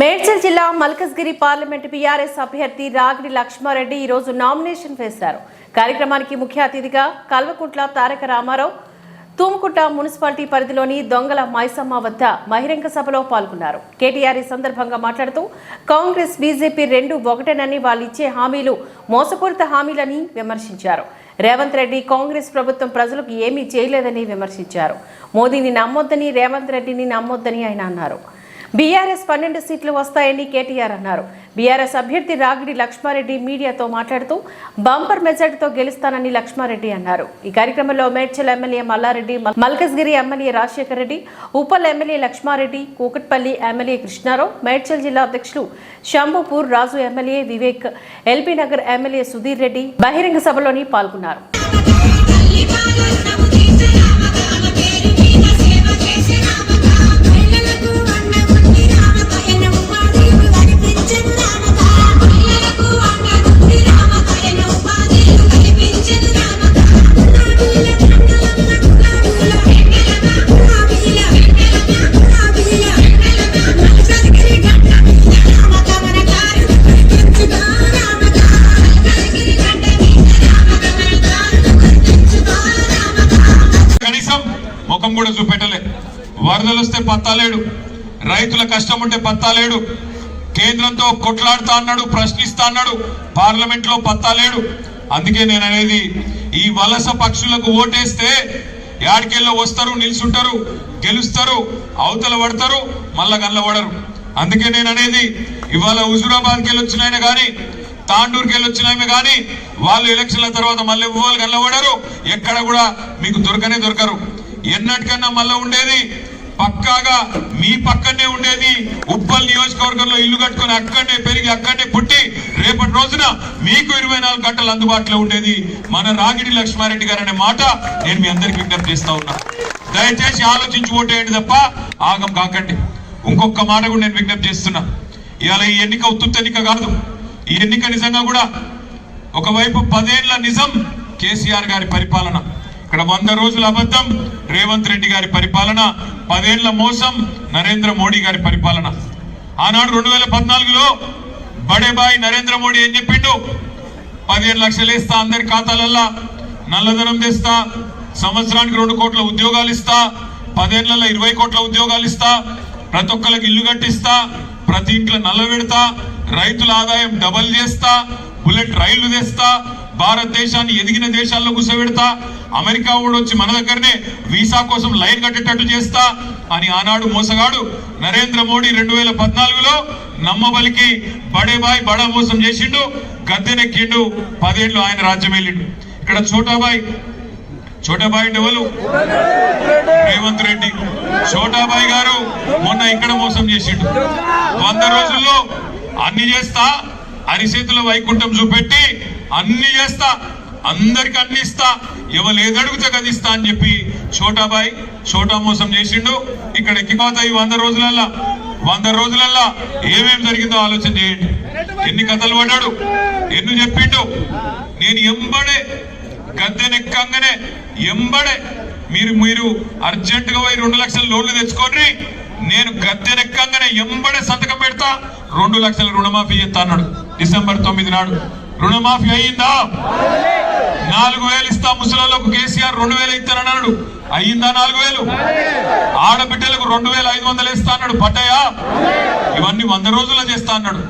మేడ్చల్ జిల్లా Malkajgiri parliament BRS అభ్యర్థి రాగిడి లక్ష్మారెడ్డి ఈరోజు నామినేషన్ వేశారు. కార్యక్రమానికి ముఖ్య అతిథిగా కల్వకుంట్ల తారక రామారావు తూముకుంట మున్సిపాలిటీ పరిధిలోని దొంగల మైసమ్మ వద్ద బహిరంగ సభలో పాల్గొన్నారు. కేటీఆర్ ఈ సందర్భంగా మాట్లాడుతూ కాంగ్రెస్ బీజేపీ రెండు ఒకటేనని వాళ్ళు ఇచ్చే హామీలు మోసపూరిత హామీలని విమర్శించారు. రేవంత్ రెడ్డి కాంగ్రెస్ ప్రభుత్వం ప్రజలకు ఏమీ చేయలేదని విమర్శించారు. మోదీని నమ్మొద్దని రేవంత్ రెడ్డిని నమ్మొద్దని ఆయన అన్నారు. బీఆర్ఎస్ పన్నెండు సీట్లు వస్తాయని కేటీఆర్ అన్నారు. బీఆర్ఎస్ అభ్యర్థి రాగిడి లక్ష్మారెడ్డి మీడియాతో మాట్లాడుతూ బంపర్ మెజార్టీతో గెలుస్తానని లక్ష్మారెడ్డి అన్నారు. ఈ కార్యక్రమంలో Medchal MLA Malla Reddy Malkajgiri MLA Rajasekhara Reddy Uppal MLA Laxma Reddy Kukatpally MLA Krishna Rao Medchal జిల్లా అధ్యక్షులు Shambhipur Raju MLA Vivek LB Nagar MLA Sudheer Reddy బహిరంగ సభలోని పాల్గొన్నారు. కూడా వరదలు వస్తే పత్తాలేడు. రైతుల కష్టం ఉంటే పత్తాలేడు. కేంద్రంతో కొట్లాడుతా అన్నాడు ప్రశ్నిస్తా అన్నాడు పార్లమెంట్లో పత్తాలేడు. అందుకే నేను అనేది ఈ వలస పక్షులకు ఓటేస్తే యాడికెళ్ళో వస్తారు నిల్చుంటారు గెలుస్తారు అవతల పడతారు మళ్ళా గల్లబడరు అందుకే నేను అనేది ఇవాళ హుజురాబాద్కి వెళ్ళి వచ్చిన ఆయన కానీ తాండూరుకి వెళ్ళి వచ్చిన ఆమె కానీ వాళ్ళు ఎలక్షన్ల తర్వాత మళ్ళీ ఇవ్వాలి కల్లబడరు ఎక్కడ కూడా మీకు దొరకనే దొరకరు. ఎన్నటికన్నా మళ్ళీ ఉండేది పక్కాగా మీ పక్కనే ఉండేది ఉప్పల్ నియోజకవర్గంలో ఇల్లు కట్టుకొని అక్కడనే పెరిగి అక్కడనే పుట్టి రేపటి రోజున మీకు ఇరవై నాలుగు గంటలు అందుబాటులో ఉండేది మన రాగిడి లక్ష్మారెడ్డి గారు అనే మాట నేను మీ అందరికి విజ్ఞప్తి చేస్తా ఉన్నా. దయచేసి ఆలోచించి ఓటేయండి తప్ప ఆగం కాకండి. ఇంకొక మాట కూడా నేను విజ్ఞప్తి చేస్తున్నా. ఇవాళ ఈ ఎన్నిక ఉత్తుత్త ఎన్నిక కాదు. ఈ ఎన్నిక నిజంగా కూడా ఒకవైపు పదేళ్ళ నిజం కేసీఆర్ గారి పరిపాలన ఇక్కడ వంద రోజుల అబద్ధం. రేవంత్ రెడ్డి గారి పరిపాలన పదేళ్ళ మోసం నరేంద్ర మోడీ గారి పరిపాలన. ఆనాడు రెండు వేల పద్నాలుగులో బడేబాయి నరేంద్ర మోడీ ఏం చెప్పిండు? పదిహేను లక్షలు ఇస్తా అందరి ఖాతాలల్లా నల్లధనం తెస్తా సంవత్సరానికి రెండు కోట్ల ఉద్యోగాలు ఇస్తా పదేళ్ళలో ఇరవై కోట్ల ఉద్యోగాలు ఇస్తా ప్రతి ఒక్కరికి ఇల్లు కట్టిస్తా ప్రతి ఇంట్లో నల్ల పెడతా రైతుల ఆదాయం డబల్ చేస్తా బుల్లెట్ రైళ్ళు తెస్తా భారతదేశాన్ని ఎదిగిన దేశాల్లో కూర్చోబెడతా అమెరికా కూడా వచ్చి మన దగ్గరనే వీసా కోసం లైన్ కట్టేటట్టు చేస్తా అని ఆనాడు మోసగాడు నరేంద్ర మోడీ రెండు వేల పద్నాలుగులో నమ్మబలికి బడేబాయ్ బడా మోసం చేసిండు గద్దెనెక్కిండు పదేళ్ళు ఆయన రాజ్యం వెళ్ళిండు ఇక్కడ చోటాబాయ్ చోటాబాయ్ అంటే ఎవరు? రేవంత్ రెడ్డి. చోటాబాయ్ గారు మొన్న ఇక్కడ మోసం చేసిండు. వంద రోజుల్లో అన్ని చేస్తా అరిచేతుల వైకుంఠం చూపెట్టి అన్ని చేస్తా అందరికి అన్ని ఇస్తా ఎవరు ఏదడుగుతే అది ఇస్తా అని చెప్పి చోటాబాయ్ చోటా మోసం చేసిండు. ఇక్కడ ఎక్కిపోతా ఈ వంద రోజులల్లా. వంద రోజులల్లా ఏమేం జరిగిందో ఆలోచన చేయండి. ఎన్ని కథలు పడ్డాడు? ఎన్ని చెప్పిండు? నేను ఎంబడే గద్దెనెక్కంగానే ఎంబడే. మీరు మీరు అర్జెంట్గా పోయి రెండు లక్షల లోన్లు తెచ్చుకోండి. నేను గద్దెనెక్కంగానే ఎంబడే సంతకం పెడతా. రెండు లక్షల రుణమాఫీ చేస్తా అన్నాడు. డిసెంబర్ తొమ్మిది నాడు. రుణమాఫీ అయ్యిందా నాలుగు వేలు ఇస్తా ముసలాళ్ళకు కేసీఆర్ రెండు వేలు ఇస్తానన్నాడు అయ్యిందా నాలుగు వేలు? ఆడబిడ్డలకు రెండు వేల ఐదు వందలు ఇస్తా అన్నాడు పట్టయా ఇవన్నీ వంద రోజుల్లో చేస్తా అన్నాడు.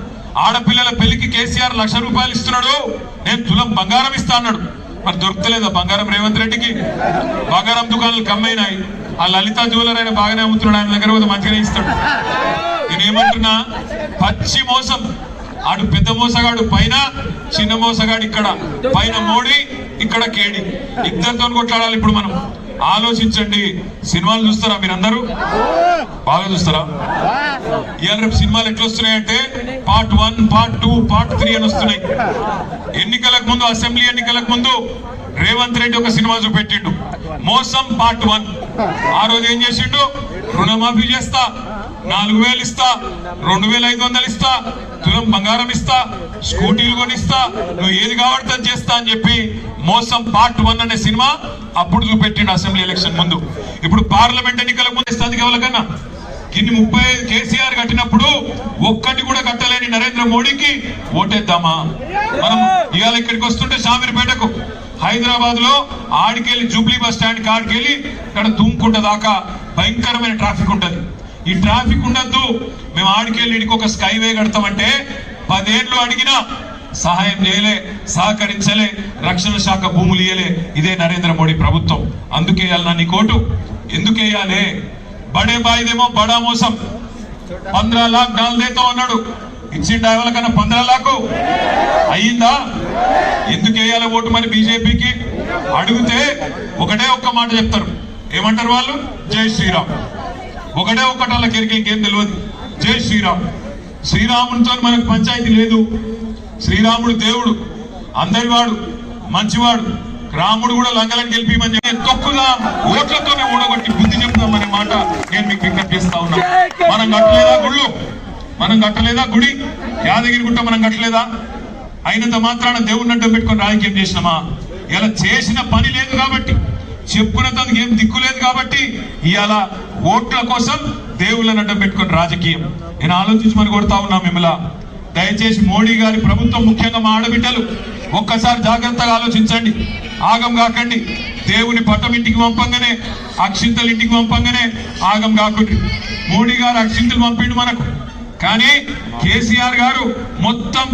ఆడపిల్లల పెళ్ళికి కేసీఆర్ లక్ష రూపాయలు ఇస్తున్నాడు. నేను తులం బంగారం ఇస్తా అన్నాడు. మరి దొరకలేదా బంగారం రేవంత్ రెడ్డికి? బంగారం దుకాణాలు కమ్మైనాయి ఆ లలిత జ్యువెలర్ అయినా బాగానే అమ్ముతున్నాడు. ఆయన దగ్గర పోతే మంచిగానే ఇస్తాడు. నేనేమంటున్నా? పచ్చి మోసం. ఆడు పెద్ద మోసగాడు పైన చిన్న మోసగాడు ఇక్కడ. పైన మోడీ ఇక్కడ కేడి. ఇద్దరితో కొట్లాడాలి ఇప్పుడు మనం. ఆలోచించండి. సినిమాలు చూస్తారా మీరందరూ? బాగా చూస్తారా? ఇవాళ రేపు సినిమాలు ఎట్లా వస్తున్నాయంటే part one part two part three అని వస్తున్నాయి. ఎన్నికలకు ముందు అసెంబ్లీ ఎన్నికలకు ముందు రేవంత్ రెడ్డి ఒక సినిమా చూపెట్టిండు. మోసం పార్ట్ వన్. ఆ రోజు ఏం చేసిండు? రుణమాఫీ చేస్తా. నాలుగు వేలు ఇస్తా. రెండు వేల ఐదు వందలు ఇస్తా. తులం బంగారం ఇస్తా స్కూటీలు కొనిస్తా నువ్వు ఏది కావాడితే చేస్తా అని చెప్పి మోసం పార్ట్ వన్ అనే సినిమా అప్పుడు చూపెట్టిండు అసెంబ్లీ ఎలక్షన్ ముందు. ఇప్పుడు పార్లమెంట్ ఎన్నికలకు ముందు ఇస్తుంది ఎవరికన్నా కింది ముప్పై ఐదు కేసీఆర్ కట్టినప్పుడు ఒక్కటి కూడా కట్టలేని నరేంద్ర మోడీకి ఓటేద్దామా? మనం ఇవాళ ఇక్కడికి వస్తుంటే షామీర్పేటకు హైదరాబాద్లో ఆడికెళ్ళి జూబ్లీ బస్ స్టాండ్ కాడికెళ్ళి ఇక్కడ తుమ్కుంట దాకా భయంకరమైన ట్రాఫిక్ ఉంటది. ఈ ట్రాఫిక్ ఉండద్దు. మేము ఆడికెళ్ళి ఇడికి ఒక స్కైవే కడతామంటే పదేళ్ళు అడిగినా సహాయం చేయలే సహకరించలే రక్షణ శాఖ భూములు ఇయ్యలే. ఇదే నరేంద్ర మోడీ ప్రభుత్వం. అందుకేయాలి నా నీ కోటు ఎందుకు బడే బాయిదేమో బడా మోసం. పంద్రా లాక్ డాల్దేతో అన్నాడు. ఇచ్చిండా ఎవరికన్నా పంద్రా లాకు. అయ్యిందా? ఎందుకు వేయాలి ఓటు మరి బీజేపీకి? అడిగితే ఒకటే ఒక్క మాట చెప్తారు. ఏమంటారు వాళ్ళు? జై శ్రీరామ్. ఒకటే ఒక్కటి వాళ్ళకి ఇంకేం తెలియదు జై శ్రీరామ్. శ్రీరామునితో మనకు పంచాయతీ లేదు. శ్రీరాముడు దేవుడు అందరివాడు మంచివాడు రాముడు కూడా లంగలను గెలిపిమని చెప్పి తొక్కుదాం ఓట్లతోనే ఊడగొట్టి బుద్ధి చెప్తామనే మాట నేను మీకు విజ్ఞప్తి చేస్తా ఉన్నా. మనం కట్టలేదా గుళ్ళు? మనం కట్టలేదా గుడి? యాదగిరి గుట్ట మనం కట్టలేదా? అయినంత మాత్రాన దేవుడిని అడ్డం పెట్టుకొని రాజకీయం చేసినామా? ఇలా చేసిన పని లేదు కాబట్టి. చెప్పుకున్నందుకు ఏం దిక్కు లేదు కాబట్టి ఇవాళ ఓట్ల కోసం దేవుళ్ళని అడ్డం పెట్టుకుని రాజకీయం. నేను ఆలోచించమని కొడతా ఉన్నా మిమ్మల్ని. దయచేసి మోడీ గారి ప్రభుత్వం ముఖ్యంగా మా ఆడబిడ్డలు ఒక్కసారి జాగ్రత్తగా ఆలోచించండి. ఆగం కాకండి. దేవుని పట్టం ఇంటికి పంపంగానే అక్షింతలు ఇంటికి పంపంగానే ఆగం కాకుండా మోడీ గారు అక్షింతలు పంపిండు మనకు. కానీ కేసీఆర్ గారు మొత్తం